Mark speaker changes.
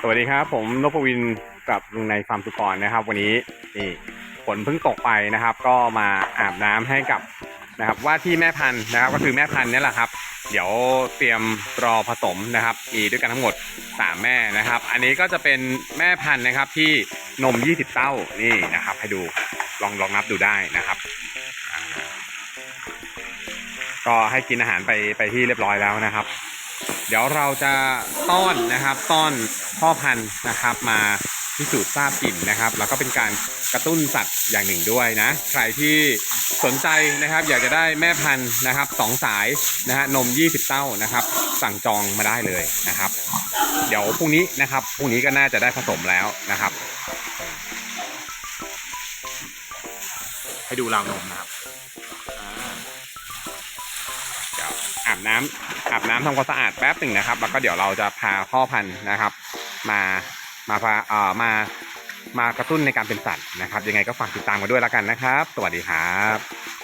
Speaker 1: สวัสดีครับ ผมนพวินกับลุงในฟาร์มสุกรนะครับ วันนี้นี่ฝนเพิ่งตกไปนะครับ ก็มาอาบน้ำให้กับนะครับ ว่าที่แม่พันธุ์นะครับ ก็คือแม่พันธุ์นี่แหละครับ เดี๋ยวเตรียมรอผสมนะครับมีด้วยกันทั้งหมด3แม่นะครับ อันนี้ก็จะเป็นแม่พันธุ์นะครับที่นม 20 เต้านี่นะครับ ให้ดูลองลองนับดูได้นะครับ ก็ให้กินอาหารไปไปที่เรียบร้อยแล้วนะครับ เดี๋ยวเราจะต้อนนะครับต้อนพ่อพันธุ์นะครับมาพิสูจน์ทราบกลิ่นนะครับ แล้วก็เป็นการกระตุ้นสัตว์อย่างหนึ่งด้วยนะ ใครที่สนใจนะครับ อยากจะได้แม่พันธุ์นะครับสองสายนะฮะนม 20 เต้านะครับ สั่งจองมาได้เลยนะครับ เดี๋ยวพรุ่งนี้นะครับพรุ่งนี้ก็น่าจะได้ผสมแล้วนะครับ ให้ดูราวนมนะครับ อาบน้ำอาบน้ำทำความสะอาดแป๊บหนึ่งนะครับ แล้วก็เดี๋ยวเราจะพาพ่อพันธุ์นะครับ มามาพาเอ่อมามากระตุ้นในการเป็นสัตว์นะครับ ยังไงก็ฝากติดตามกันด้วยแล้วกันนะครับ สวัสดีครับ